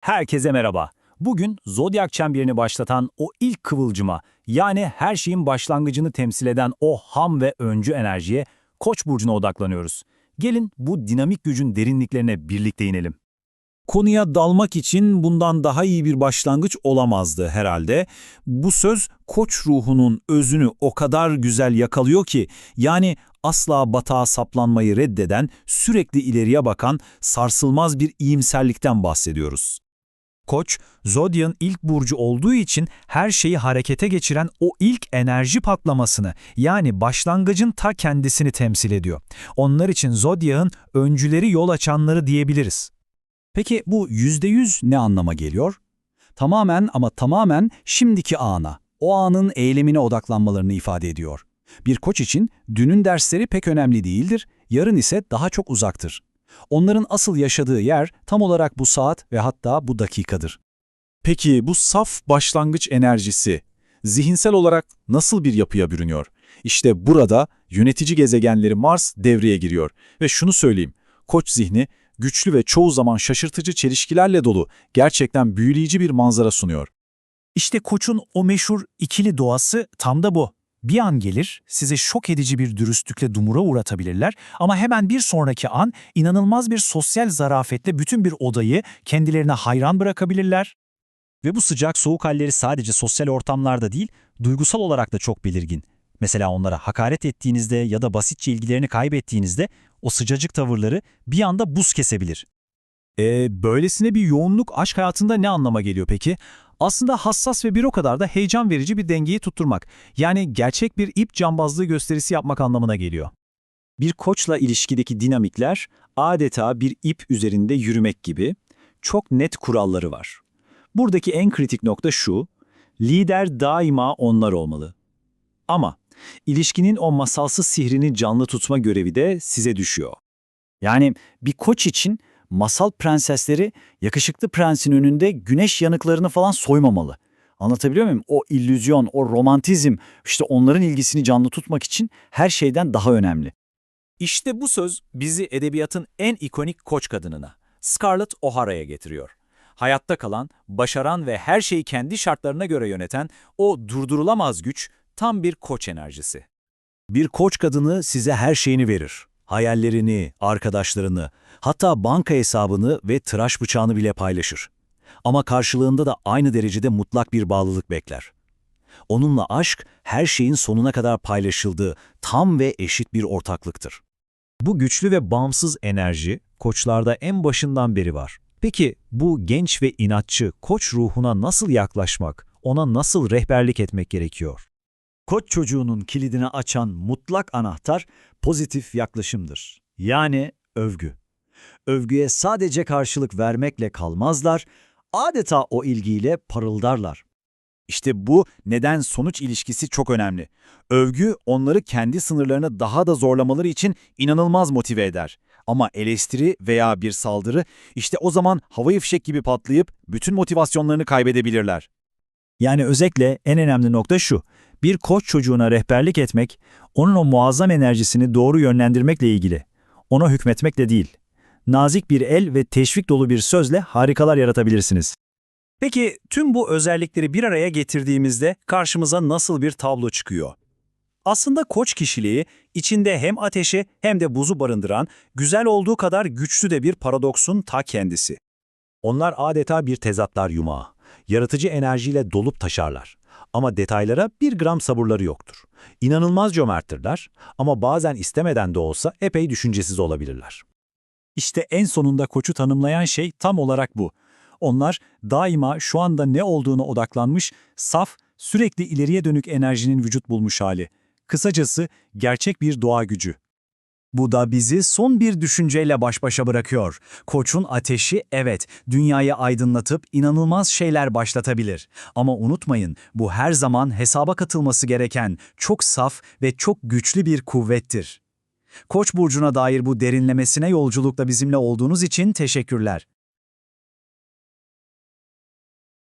Herkese merhaba. Bugün zodyak çemberini başlatan o ilk kıvılcıma, yani her şeyin başlangıcını temsil eden o ham ve öncü enerjiye, Koç burcuna odaklanıyoruz. Gelin bu dinamik gücün derinliklerine birlikte inelim. Konuya dalmak için bundan daha iyi bir başlangıç olamazdı herhalde. Bu söz koç ruhunun özünü o kadar güzel yakalıyor ki, yani asla batağa saplanmayı reddeden, sürekli ileriye bakan, sarsılmaz bir iyimserlikten bahsediyoruz. Koç, Zodyak'ın ilk burcu olduğu için her şeyi harekete geçiren o ilk enerji patlamasını yani başlangıcın ta kendisini temsil ediyor. Onlar için Zodyak'ın öncüleri yol açanları diyebiliriz. Peki bu %100 ne anlama geliyor? Tamamen ama tamamen şimdiki ana, o anın eylemine odaklanmalarını ifade ediyor. Bir koç için dünün dersleri pek önemli değildir, yarın ise daha çok uzaktır. Onların asıl yaşadığı yer tam olarak bu saat ve hatta bu dakikadır. Peki bu saf başlangıç enerjisi zihinsel olarak nasıl bir yapıya bürünüyor? İşte burada yönetici gezegenleri Mars devreye giriyor ve şunu söyleyeyim, koç zihni güçlü ve çoğu zaman şaşırtıcı çelişkilerle dolu, gerçekten büyüleyici bir manzara sunuyor. İşte Koç'un o meşhur ikili doğası tam da bu. Bir an gelir, size şok edici bir dürüstlükle dumura uğratabilirler ama hemen bir sonraki an inanılmaz bir sosyal zarafetle bütün bir odayı kendilerine hayran bırakabilirler. Ve bu sıcak soğuk halleri sadece sosyal ortamlarda değil, duygusal olarak da çok belirgin. Mesela onlara hakaret ettiğinizde ya da basitçe ilgilerini kaybettiğinizde o sıcacık tavırları bir anda buz kesebilir. E, böylesine bir yoğunluk aşk hayatında ne anlama geliyor peki? Aslında hassas ve bir o kadar da heyecan verici bir dengeyi tutturmak. Yani gerçek bir ip cambazlığı gösterisi yapmak anlamına geliyor. Bir koçla ilişkideki dinamikler adeta bir ip üzerinde yürümek gibi çok net kuralları var. Buradaki en kritik nokta şu, lider daima onlar olmalı. Ama ilişkinin o masalsı sihrini canlı tutma görevi de size düşüyor. Yani bir koç için masal prensesleri yakışıklı prensin önünde güneş yanıklarını falan soymamalı. Anlatabiliyor muyum? O illüzyon, o romantizm işte onların ilgisini canlı tutmak için her şeyden daha önemli. İşte bu söz bizi edebiyatın en ikonik koç kadınına, Scarlett O'Hara'ya getiriyor. Hayatta kalan, başaran ve her şeyi kendi şartlarına göre yöneten o durdurulamaz güç tam bir koç enerjisi. Bir koç kadını size her şeyini verir. Hayallerini, arkadaşlarını, hatta banka hesabını ve tıraş bıçağını bile paylaşır. Ama karşılığında da aynı derecede mutlak bir bağlılık bekler. Onunla aşk, her şeyin sonuna kadar paylaşıldığı tam ve eşit bir ortaklıktır. Bu güçlü ve bağımsız enerji koçlarda en başından beri var. Peki bu genç ve inatçı koç ruhuna nasıl yaklaşmak, ona nasıl rehberlik etmek gerekiyor? Koç çocuğunun kilidini açan mutlak anahtar pozitif yaklaşımdır. Yani övgü. Övgüye sadece karşılık vermekle kalmazlar, adeta o ilgiyle parıldarlar. İşte bu neden-sonuç ilişkisi çok önemli. Övgü onları kendi sınırlarını daha da zorlamaları için inanılmaz motive eder. Ama eleştiri veya bir saldırı işte o zaman havai fişek gibi patlayıp bütün motivasyonlarını kaybedebilirler. Yani özetle en önemli nokta şu. Bir koç çocuğuna rehberlik etmek, onun o muazzam enerjisini doğru yönlendirmekle ilgili. Ona hükmetmekle değil. Nazik bir el ve teşvik dolu bir sözle harikalar yaratabilirsiniz. Peki tüm bu özellikleri bir araya getirdiğimizde karşımıza nasıl bir tablo çıkıyor? Aslında koç kişiliği içinde hem ateşi hem de buzu barındıran, güzel olduğu kadar güçlü de bir paradoksun ta kendisi. Onlar adeta bir tezatlar yumağı. Yaratıcı enerjiyle dolup taşarlar. Ama detaylara bir gram sabırları yoktur. İnanılmaz cömerttirler ama bazen istemeden de olsa epey düşüncesiz olabilirler. İşte en sonunda koçu tanımlayan şey tam olarak bu. Onlar daima şu anda ne olduğuna odaklanmış, saf, sürekli ileriye dönük enerjinin vücut bulmuş hali. Kısacası gerçek bir doğa gücü. Bu da bizi son bir düşünceyle baş başa bırakıyor. Koç'un ateşi evet, dünyayı aydınlatıp inanılmaz şeyler başlatabilir. Ama unutmayın, bu her zaman hesaba katılması gereken çok saf ve çok güçlü bir kuvvettir. Koç burcuna dair bu derinlemesine yolculukta bizimle olduğunuz için teşekkürler.